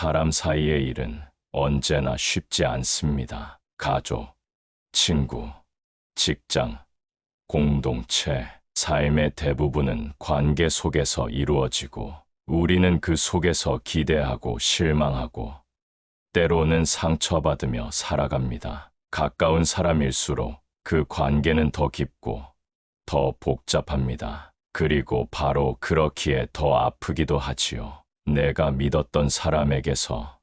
사람 사이의 일은 언제나 쉽지 않습니다. 가족, 친구, 직장, 공동체, 삶의 대부분은 관계 속에서 이루어지고 우리는 그 속에서 기대하고 실망하고 때로는 상처받으며 살아갑니다. 가까운 사람일수록 그 관계는 더 깊고 더 복잡합니다. 그리고 바로 그렇기에 더 아프기도 하지요. 내가 믿었던 사람에게서,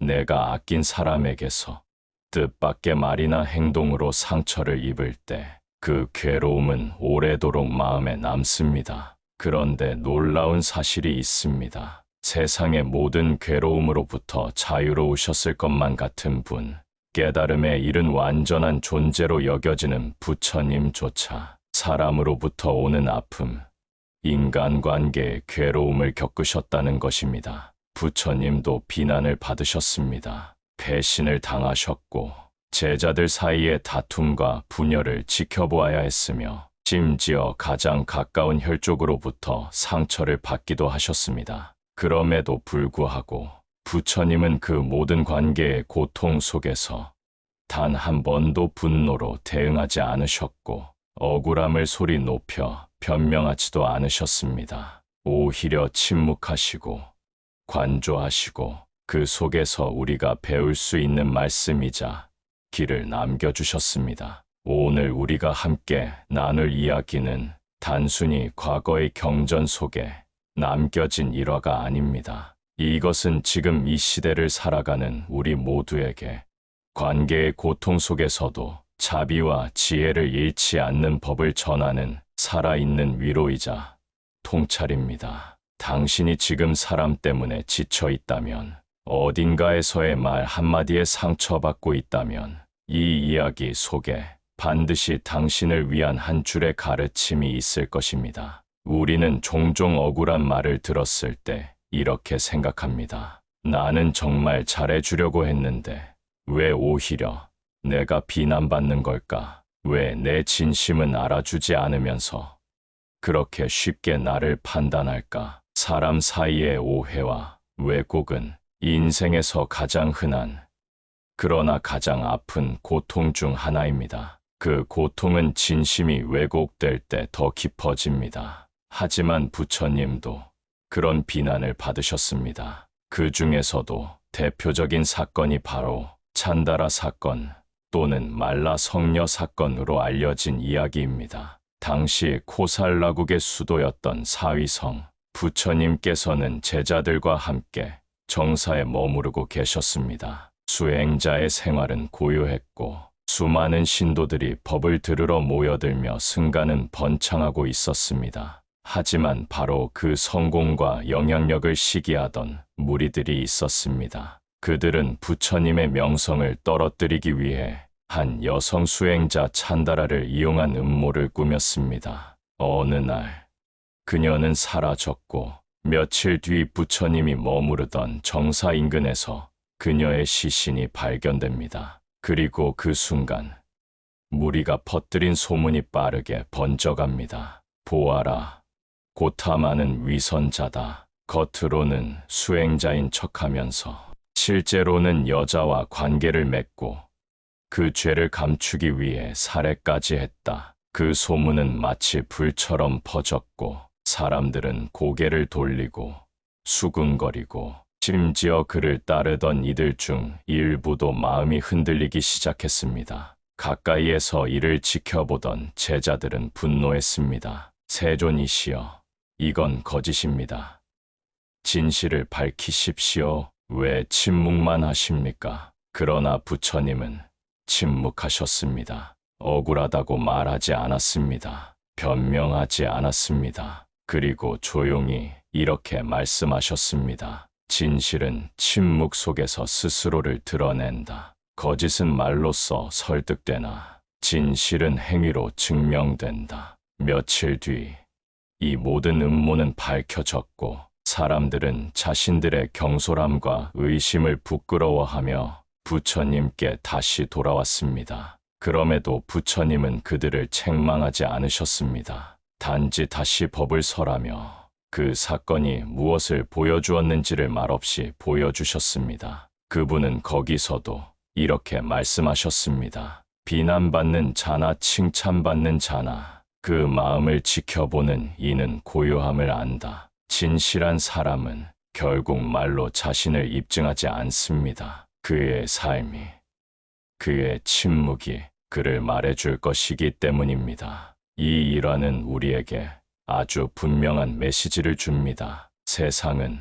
내가 아낀 사람에게서 뜻밖의 말이나 행동으로 상처를 입을 때 그 괴로움은 오래도록 마음에 남습니다. 그런데 놀라운 사실이 있습니다. 세상의 모든 괴로움으로부터 자유로우셨을 것만 같은 분, 깨달음에 이른 완전한 존재로 여겨지는 부처님조차 사람으로부터 오는 아픔, 인간관계의 괴로움을 겪으셨다는 것입니다. 부처님도 비난을 받으셨습니다. 배신을 당하셨고 제자들 사이의 다툼과 분열을 지켜보아야 했으며 심지어 가장 가까운 혈족으로부터 상처를 받기도 하셨습니다. 그럼에도 불구하고 부처님은 그 모든 관계의 고통 속에서 단 한 번도 분노로 대응하지 않으셨고 억울함을 소리 높여 변명하지도 않으셨습니다. 오히려 침묵하시고 관조하시고 그 속에서 우리가 배울 수 있는 말씀이자 길을 남겨주셨습니다. 오늘 우리가 함께 나눌 이야기는 단순히 과거의 경전 속에 남겨진 일화가 아닙니다. 이것은 지금 이 시대를 살아가는 우리 모두에게 관계의 고통 속에서도 자비와 지혜를 잃지 않는 법을 전하는 살아있는 위로이자 통찰입니다. 당신이 지금 사람 때문에 지쳐 있다면, 어딘가에서의 말 한마디에 상처받고 있다면, 이 이야기 속에 반드시 당신을 위한 한 줄의 가르침이 있을 것입니다. 우리는 종종 억울한 말을 들었을 때 이렇게 생각합니다. 나는 정말 잘해주려고 했는데 왜 오히려 내가 비난받는 걸까? 왜 내 진심은 알아주지 않으면서 그렇게 쉽게 나를 판단할까? 사람 사이의 오해와 왜곡은 인생에서 가장 흔한 그러나 가장 아픈 고통 중 하나입니다. 그 고통은 진심이 왜곡될 때 더 깊어집니다. 하지만 부처님도 그런 비난을 받으셨습니다. 그 중에서도 대표적인 사건이 바로 찬다라 사건 또는 말라 성녀 사건으로 알려진 이야기입니다. 당시 코살라국의 수도였던 사위성 부처님께서는 제자들과 함께 정사에 머무르고 계셨습니다. 수행자의 생활은 고요했고 수많은 신도들이 법을 들으러 모여들며 승가는 번창하고 있었습니다. 하지만 바로 그 성공과 영향력을 시기하던 무리들이 있었습니다. 그들은 부처님의 명성을 떨어뜨리기 위해 한 여성 수행자 찬다라를 이용한 음모를 꾸몄습니다. 어느 날 그녀는 사라졌고 며칠 뒤 부처님이 머무르던 정사 인근에서 그녀의 시신이 발견됩니다. 그리고 그 순간 무리가 퍼뜨린 소문이 빠르게 번져갑니다. 보아라. 고타마는 위선자다. 겉으로는 수행자인 척하면서 실제로는 여자와 관계를 맺고 그 죄를 감추기 위해 살해까지 했다. 그 소문은 마치 불처럼 퍼졌고 사람들은 고개를 돌리고 수근거리고 심지어 그를 따르던 이들 중 일부도 마음이 흔들리기 시작했습니다. 가까이에서 이를 지켜보던 제자들은 분노했습니다. 세존이시여, 이건 거짓입니다. 진실을 밝히십시오. 왜 침묵만 하십니까? 그러나 부처님은 침묵하셨습니다. 억울하다고 말하지 않았습니다. 변명하지 않았습니다. 그리고 조용히 이렇게 말씀하셨습니다. 진실은 침묵 속에서 스스로를 드러낸다. 거짓은 말로써 설득되나 진실은 행위로 증명된다. 며칠 뒤 이 모든 음모는 밝혀졌고 사람들은 자신들의 경솔함과 의심을 부끄러워하며 부처님께 다시 돌아왔습니다. 그럼에도 부처님은 그들을 책망하지 않으셨습니다. 단지 다시 법을 설하며 그 사건이 무엇을 보여주었는지를 말없이 보여주셨습니다. 그분은 거기서도 이렇게 말씀하셨습니다. 비난받는 자나 칭찬받는 자나 그 마음을 지켜보는 이는 고요함을 안다. 진실한 사람은 결국 말로 자신을 입증하지 않습니다. 그의 삶이, 그의 침묵이 그를 말해줄 것이기 때문입니다. 이 일화는 우리에게 아주 분명한 메시지를 줍니다. 세상은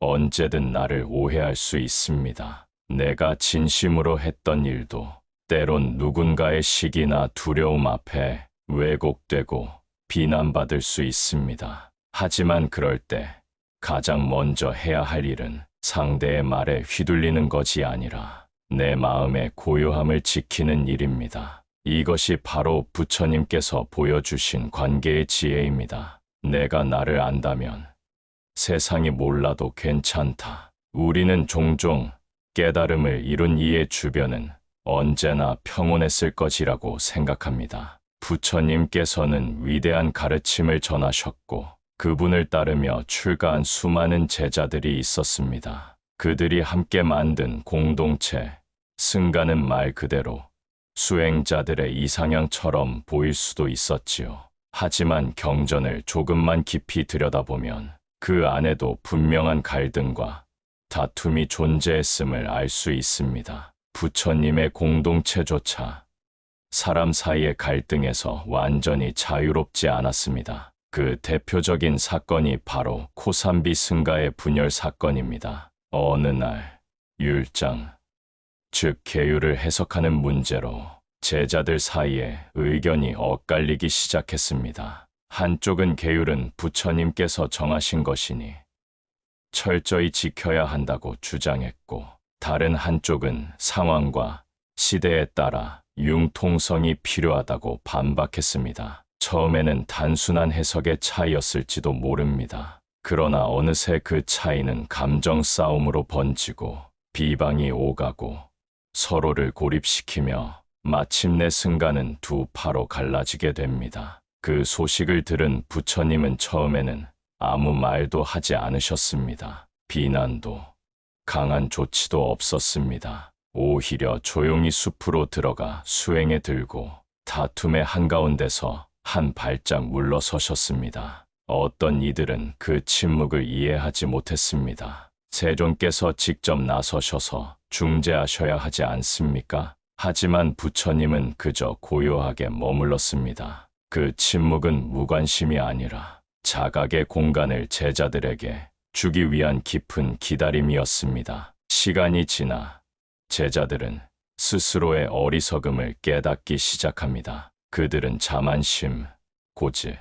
언제든 나를 오해할 수 있습니다. 내가 진심으로 했던 일도 때론 누군가의 시기나 두려움 앞에 왜곡되고 비난받을 수 있습니다. 하지만 그럴 때 가장 먼저 해야 할 일은 상대의 말에 휘둘리는 것이 아니라 내 마음의 고요함을 지키는 일입니다. 이것이 바로 부처님께서 보여주신 관계의 지혜입니다. 내가 나를 안다면 세상이 몰라도 괜찮다. 우리는 종종 깨달음을 이룬 이의 주변은 언제나 평온했을 것이라고 생각합니다. 부처님께서는 위대한 가르침을 전하셨고 그분을 따르며 출가한 수많은 제자들이 있었습니다. 그들이 함께 만든 공동체, 승가는 말 그대로 수행자들의 이상향처럼 보일 수도 있었지요. 하지만 경전을 조금만 깊이 들여다보면 그 안에도 분명한 갈등과 다툼이 존재했음을 알 수 있습니다. 부처님의 공동체조차 사람 사이의 갈등에서 완전히 자유롭지 않았습니다. 그 대표적인 사건이 바로 코삼비 승가의 분열 사건입니다. 어느 날 율장, 즉 계율을 해석하는 문제로 제자들 사이에 의견이 엇갈리기 시작했습니다. 한쪽은 계율은 부처님께서 정하신 것이니 철저히 지켜야 한다고 주장했고 다른 한쪽은 상황과 시대에 따라 융통성이 필요하다고 반박했습니다. 처음에는 단순한 해석의 차이였을지도 모릅니다. 그러나 어느새 그 차이는 감정 싸움으로 번지고 비방이 오가고 서로를 고립시키며 마침내 승가는 두 파로 갈라지게 됩니다. 그 소식을 들은 부처님은 처음에는 아무 말도 하지 않으셨습니다. 비난도 강한 조치도 없었습니다. 오히려 조용히 숲으로 들어가 수행에 들고 다툼의 한가운데서 한 발짝 물러서셨습니다. 어떤 이들은 그 침묵을 이해하지 못했습니다. 세존께서 직접 나서셔서 중재하셔야 하지 않습니까? 하지만 부처님은 그저 고요하게 머물렀습니다. 그 침묵은 무관심이 아니라 자각의 공간을 제자들에게 주기 위한 깊은 기다림이었습니다. 시간이 지나 제자들은 스스로의 어리석음을 깨닫기 시작합니다. 그들은 자만심, 고집,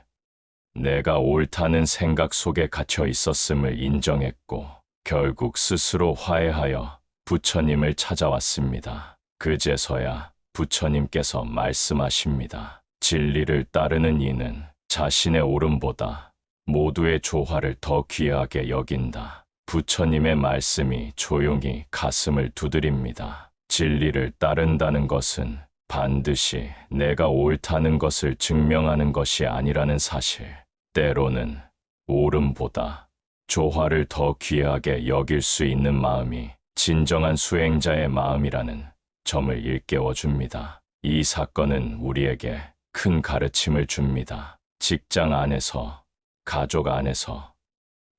내가 옳다는 생각 속에 갇혀 있었음을 인정했고 결국 스스로 화해하여 부처님을 찾아왔습니다. 그제서야 부처님께서 말씀하십니다. 진리를 따르는 이는 자신의 옳음보다 모두의 조화를 더 귀하게 여긴다. 부처님의 말씀이 조용히 가슴을 두드립니다. 진리를 따른다는 것은 반드시 내가 옳다는 것을 증명하는 것이 아니라는 사실. 때로는 옳음보다 조화를 더 귀하게 여길 수 있는 마음이 진정한 수행자의 마음이라는 점을 일깨워 줍니다. 이 사건은 우리에게 큰 가르침을 줍니다. 직장 안에서, 가족 안에서,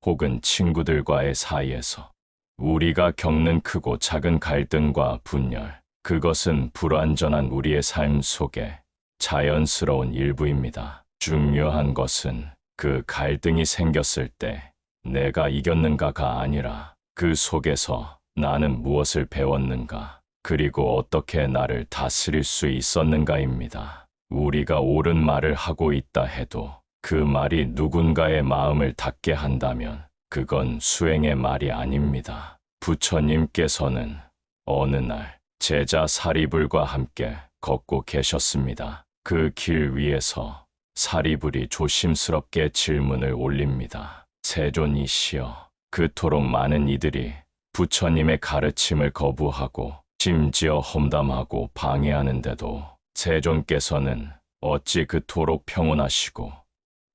혹은 친구들과의 사이에서 우리가 겪는 크고 작은 갈등과 분열, 그것은 불완전한 우리의 삶 속에 자연스러운 일부입니다. 중요한 것은 그 갈등이 생겼을 때 내가 이겼는가가 아니라 그 속에서 나는 무엇을 배웠는가, 그리고 어떻게 나를 다스릴 수 있었는가입니다. 우리가 옳은 말을 하고 있다 해도 그 말이 누군가의 마음을 닿게 한다면 그건 수행의 말이 아닙니다. 부처님께서는 어느 날 제자 사리불과 함께 걷고 계셨습니다. 그 길 위에서 사리불이 조심스럽게 질문을 올립니다. 세존이시여, 그토록 많은 이들이 부처님의 가르침을 거부하고 심지어 험담하고 방해하는데도 세존께서는 어찌 그토록 평온하시고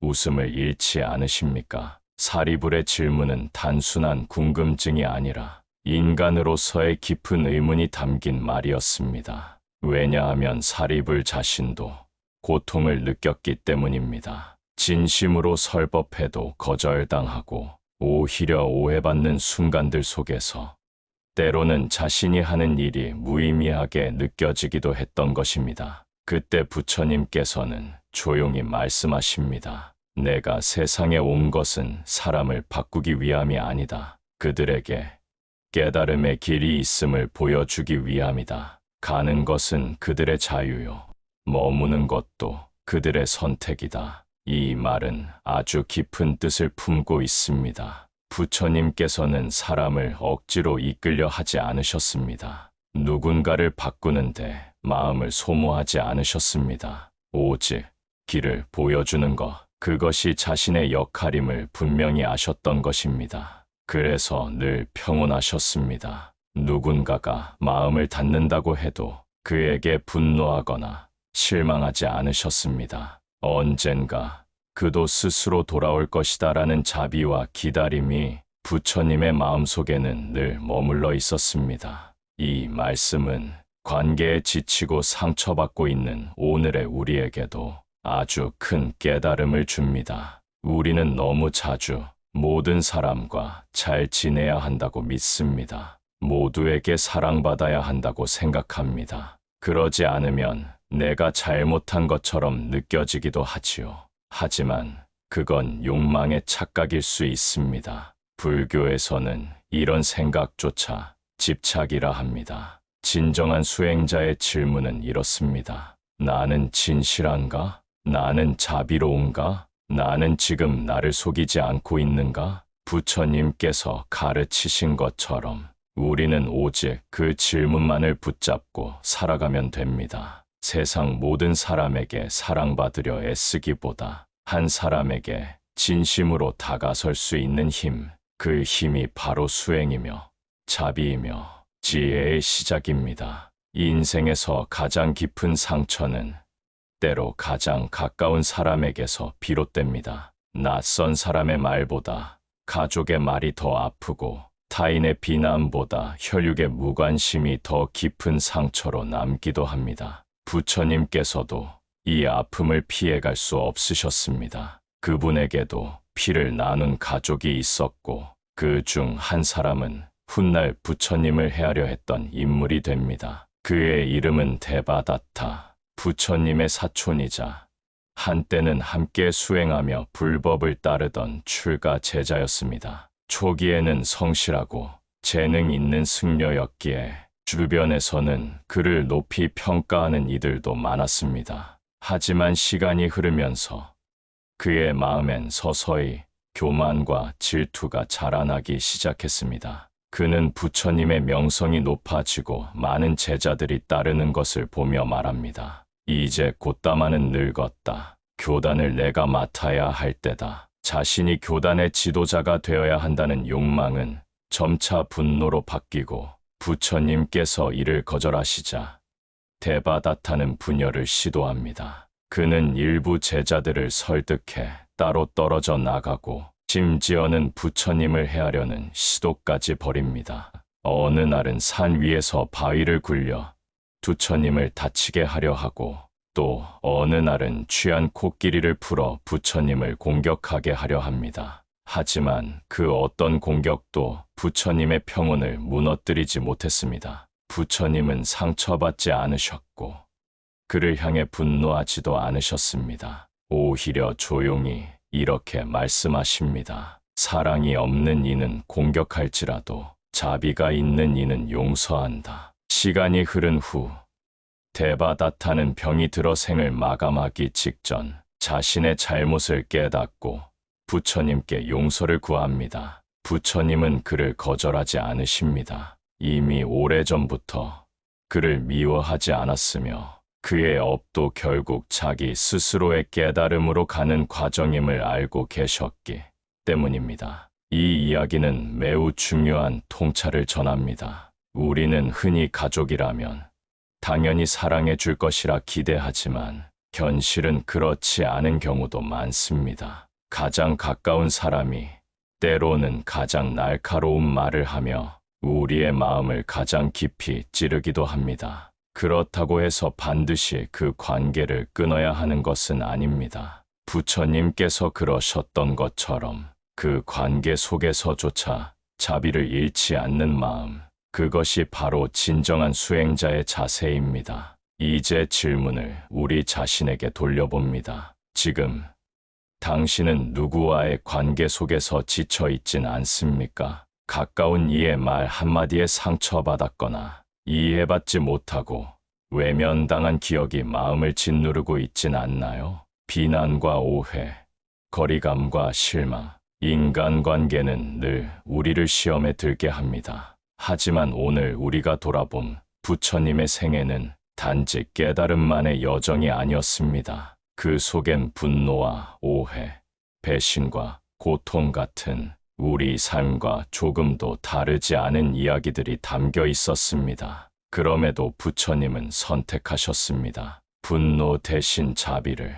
웃음을 잃지 않으십니까? 사리불의 질문은 단순한 궁금증이 아니라 인간으로서의 깊은 의문이 담긴 말이었습니다. 왜냐하면 사리불 자신도 고통을 느꼈기 때문입니다. 진심으로 설법해도 거절당하고 오히려 오해받는 순간들 속에서 때로는 자신이 하는 일이 무의미하게 느껴지기도 했던 것입니다. 그때 부처님께서는 조용히 말씀하십니다. 내가 세상에 온 것은 사람을 바꾸기 위함이 아니다. 그들에게 깨달음의 길이 있음을 보여주기 위함이다. 가는 것은 그들의 자유요. 머무는 것도 그들의 선택이다. 이 말은 아주 깊은 뜻을 품고 있습니다. 부처님께서는 사람을 억지로 이끌려 하지 않으셨습니다. 누군가를 바꾸는데 마음을 소모하지 않으셨습니다. 오직 길을 보여주는 것, 그것이 자신의 역할임을 분명히 아셨던 것입니다. 그래서 늘 평온하셨습니다. 누군가가 마음을 닫는다고 해도 그에게 분노하거나 실망하지 않으셨습니다. 언젠가 그도 스스로 돌아올 것이다 라는 자비와 기다림이 부처님의 마음속에는 늘 머물러 있었습니다. 이 말씀은 관계에 지치고 상처받고 있는 오늘의 우리에게도 아주 큰 깨달음을 줍니다. 우리는 너무 자주 모든 사람과 잘 지내야 한다고 믿습니다. 모두에게 사랑받아야 한다고 생각합니다. 그러지 않으면 내가 잘못한 것처럼 느껴지기도 하지요. 하지만 그건 욕망의 착각일 수 있습니다. 불교에서는 이런 생각조차 집착이라 합니다. 진정한 수행자의 질문은 이렇습니다. 나는 진실한가? 나는 자비로운가? 나는 지금 나를 속이지 않고 있는가? 부처님께서 가르치신 것처럼 우리는 오직 그 질문만을 붙잡고 살아가면 됩니다. 세상 모든 사람에게 사랑받으려 애쓰기보다 한 사람에게 진심으로 다가설 수 있는 힘, 그 힘이 바로 수행이며 자비이며 지혜의 시작입니다. 인생에서 가장 깊은 상처는 때로 가장 가까운 사람에게서 비롯됩니다. 낯선 사람의 말보다 가족의 말이 더 아프고 타인의 비난보다 혈육의 무관심이 더 깊은 상처로 남기도 합니다. 부처님께서도 이 아픔을 피해갈 수 없으셨습니다. 그분에게도 피를 나눈 가족이 있었고 그 중 한 사람은 훗날 부처님을 헤아려 했던 인물이 됩니다. 그의 이름은 데바다타, 부처님의 사촌이자 한때는 함께 수행하며 불법을 따르던 출가 제자였습니다. 초기에는 성실하고 재능 있는 승려였기에 주변에서는 그를 높이 평가하는 이들도 많았습니다. 하지만 시간이 흐르면서 그의 마음엔 서서히 교만과 질투가 자라나기 시작했습니다. 그는 부처님의 명성이 높아지고 많은 제자들이 따르는 것을 보며 말합니다. 이제 곧다마는 늙었다. 교단을 내가 맡아야 할 때다. 자신이 교단의 지도자가 되어야 한다는 욕망은 점차 분노로 바뀌고 부처님께서 이를 거절하시자 데바다타는 분열을 시도합니다. 그는 일부 제자들을 설득해 따로 떨어져 나가고 심지어는 부처님을 헤아려는 시도까지 벌입니다. 어느 날은 산 위에서 바위를 굴려 부처님을 다치게 하려 하고 또 어느 날은 취한 코끼리를 풀어 부처님을 공격하게 하려 합니다. 하지만 그 어떤 공격도 부처님의 평온을 무너뜨리지 못했습니다. 부처님은 상처받지 않으셨고 그를 향해 분노하지도 않으셨습니다. 오히려 조용히 이렇게 말씀하십니다. 사랑이 없는 이는 공격할지라도 자비가 있는 이는 용서한다. 시간이 흐른 후 데바다타는 병이 들어 생을 마감하기 직전 자신의 잘못을 깨닫고 부처님께 용서를 구합니다. 부처님은 그를 거절하지 않으십니다. 이미 오래전부터 그를 미워하지 않았으며 그의 업도 결국 자기 스스로의 깨달음으로 가는 과정임을 알고 계셨기 때문입니다. 이 이야기는 매우 중요한 통찰을 전합니다. 우리는 흔히 가족이라면 당연히 사랑해 줄 것이라 기대하지만 현실은 그렇지 않은 경우도 많습니다. 가장 가까운 사람이 때로는 가장 날카로운 말을 하며 우리의 마음을 가장 깊이 찌르기도 합니다. 그렇다고 해서 반드시 그 관계를 끊어야 하는 것은 아닙니다. 부처님께서 그러셨던 것처럼 그 관계 속에서조차 자비를 잃지 않는 마음, 그것이 바로 진정한 수행자의 자세입니다. 이제 질문을 우리 자신에게 돌려봅니다. 지금 당신은 누구와의 관계 속에서 지쳐 있진 않습니까? 가까운 이의 말 한마디에 상처받았거나 이해받지 못하고 외면당한 기억이 마음을 짓누르고 있진 않나요? 비난과 오해, 거리감과 실망, 인간관계는 늘 우리를 시험에 들게 합니다. 하지만 오늘 우리가 돌아본 부처님의 생애는 단지 깨달음만의 여정이 아니었습니다. 그 속엔 분노와 오해, 배신과 고통 같은 우리 삶과 조금도 다르지 않은 이야기들이 담겨 있었습니다. 그럼에도 부처님은 선택하셨습니다. 분노 대신 자비를,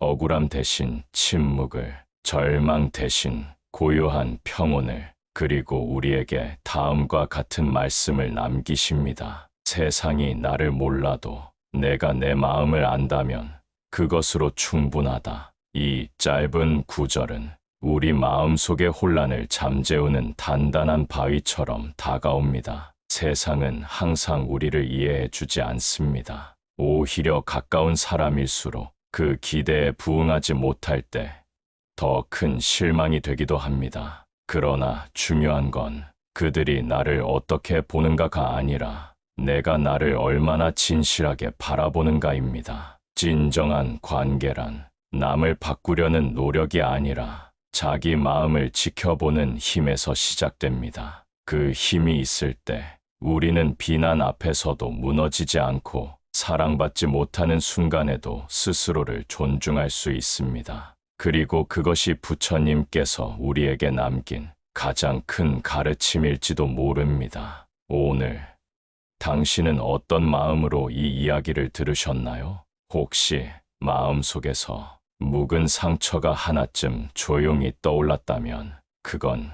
억울함 대신 침묵을, 절망 대신 고요한 평온을, 그리고 우리에게 다음과 같은 말씀을 남기십니다. 세상이 나를 몰라도 내가 내 마음을 안다면 그것으로 충분하다. 이 짧은 구절은 우리 마음 속의 혼란을 잠재우는 단단한 바위처럼 다가옵니다. 세상은 항상 우리를 이해해 주지 않습니다. 오히려 가까운 사람일수록 그 기대에 부응하지 못할 때 더 큰 실망이 되기도 합니다. 그러나 중요한 건 그들이 나를 어떻게 보는가가 아니라 내가 나를 얼마나 진실하게 바라보는가입니다. 진정한 관계란 남을 바꾸려는 노력이 아니라 자기 마음을 지켜보는 힘에서 시작됩니다. 그 힘이 있을 때 우리는 비난 앞에서도 무너지지 않고 사랑받지 못하는 순간에도 스스로를 존중할 수 있습니다. 그리고 그것이 부처님께서 우리에게 남긴 가장 큰 가르침일지도 모릅니다. 오늘 당신은 어떤 마음으로 이 이야기를 들으셨나요? 혹시 마음속에서 묵은 상처가 하나쯤 조용히 떠올랐다면 그건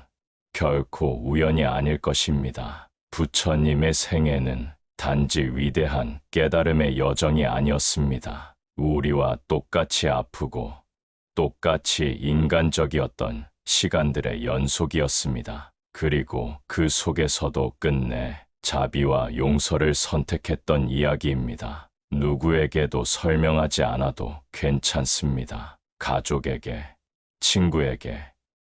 결코 우연이 아닐 것입니다. 부처님의 생애는 단지 위대한 깨달음의 여정이 아니었습니다. 우리와 똑같이 아프고 똑같이 인간적이었던 시간들의 연속이었습니다. 그리고 그 속에서도 끝내 자비와 용서를 선택했던 이야기입니다. 누구에게도 설명하지 않아도 괜찮습니다. 가족에게, 친구에게,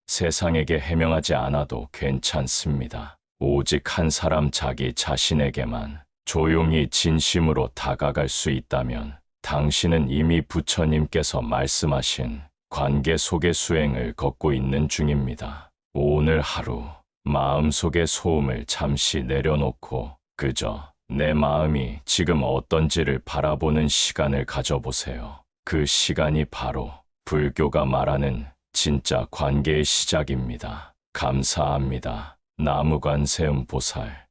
세상에게 해명하지 않아도 괜찮습니다. 오직 한 사람 자기 자신에게만 조용히 진심으로 다가갈 수 있다면 당신은 이미 부처님께서 말씀하신 관계 속의 수행을 걷고 있는 중입니다. 오늘 하루 마음속의 소음을 잠시 내려놓고 그저 내 마음이 지금 어떤지를 바라보는 시간을 가져보세요. 그 시간이 바로 불교가 말하는 진짜 관계의 시작입니다. 감사합니다. 나무관세음 보살.